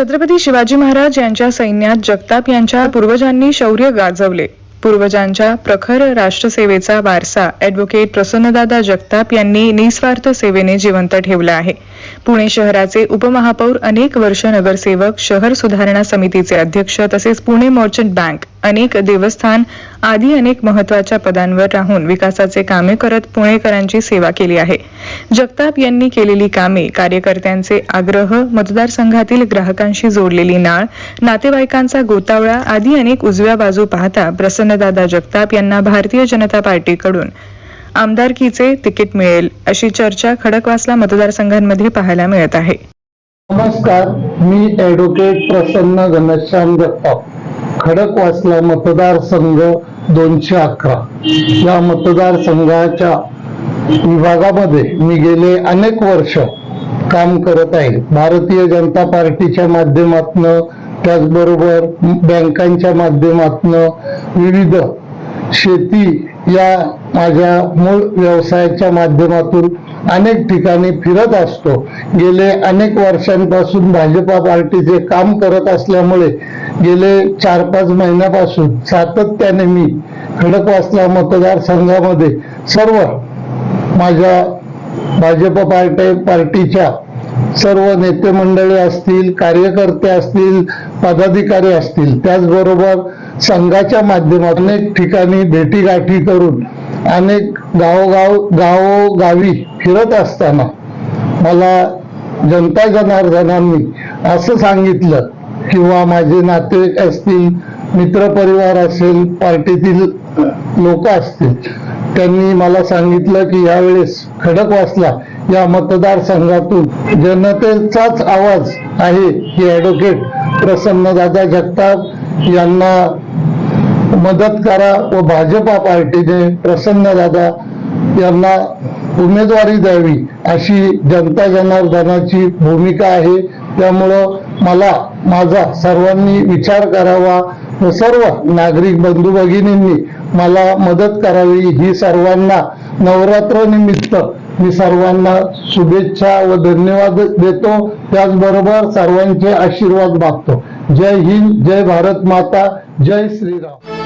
छत्रपती शिवाजी महाराज यांच्या सैन्यात जगताप यांच्या पूर्वजांनी शौर्य गाजवले. पूर्वजांच्या प्रखर राष्ट्रसेवेचा वारसा अॅडव्होकेट प्रसन्नदादा जगताप यांनी निस्वार्थ सेवेने जिवंत ठेवला आहे. पुणे शहराचे उपमहापौर अनेक वर्ष नगरसेवक शहर सुधारणा समितीचे अध्यक्ष तसेच पुणे मर्चंट बँक अनेक देवस्थान आदी अनेक महत्त्वाच्या पदांवर राहून विकासाचे कामे करत पुणेकरांची सेवा केली आहे. जगताप यांनी केलेली कामे कार्यकर्त्यांचे आग्रह मतदारसंघातील ग्राहकांशी जोडलेली नाळ नातेवाईकांचा गोतावळा आदी अनेक उजव्या बाजू पाहता प्रसन्नदादा जगताप यांना भारतीय जनता पार्टीकडून आमदारकीचे तिकीट मिळेल अशी चर्चा खडकवासला मतदारसंघांमध्ये पाहायला मिळत आहे. नमस्कार मी ॲडव्होकेट प्रसन्न घनश्याम जगताप. खडकवासला मतदारसंघ दोनशे अकरा. या मतदारसंघाच्या विभागामध्ये मी गेले अनेक वर्ष काम करत आहे. भारतीय जनता पार्टीच्या माध्यमातून त्याचबरोबर बँकांच्या माध्यमातून विविध शेती या माझ्या मूळ व्यवसायाच्या माध्यमातून अनेक ठिकाणी फिरत असतो. गेले अनेक वर्षांपासून भाजपा पार्टीचे काम करत असल्यामुळे गेले चार पाच महिन्यापासून सातत्याने मी खडकवासला मतदारसंघामध्ये सर्व माझ्या भाजप पार्टी पार्टीच्या सर्व नेते मंडळी असतील कार्यकर्ते असतील पदाधिकारी असतील त्याचबरोबर संघाच्या माध्यमातून अनेक ठिकाणी भेटीगाठी करून अनेक गावोगाव गावोगावी फिरत असताना मला जनता जनार्दनांनी असं सांगितलं किंवा माझे नातेवाईक असतील मित्रपरिवार असेल पार्टीतील लोक असतील त्यांनी मला सांगितलं की यावेळेस खडकवासला या मतदारसंघातून जनतेचाच आवाज आहे की ॲडव्होकेट प्रसन्नदादा जगताप यांना मदत करा व भाजपा पार्टीने प्रसन्नदादा यांना उमेदवारी द्यावी अशी जनता जनार्दनाची भूमिका आहे. त्यामुळं मला माझा सर्वांनी विचार करावा व सर्व नागरिक बंधू भगिनींनी मला मदत करावी ही सर्वांना नवरात्र निमित्त मी सर्वांना शुभेच्छा व धन्यवाद देतो. त्याचबरोबर सर्वांचे आशीर्वाद मागतो. जय हिंद जय भारत माता जय श्रीराम.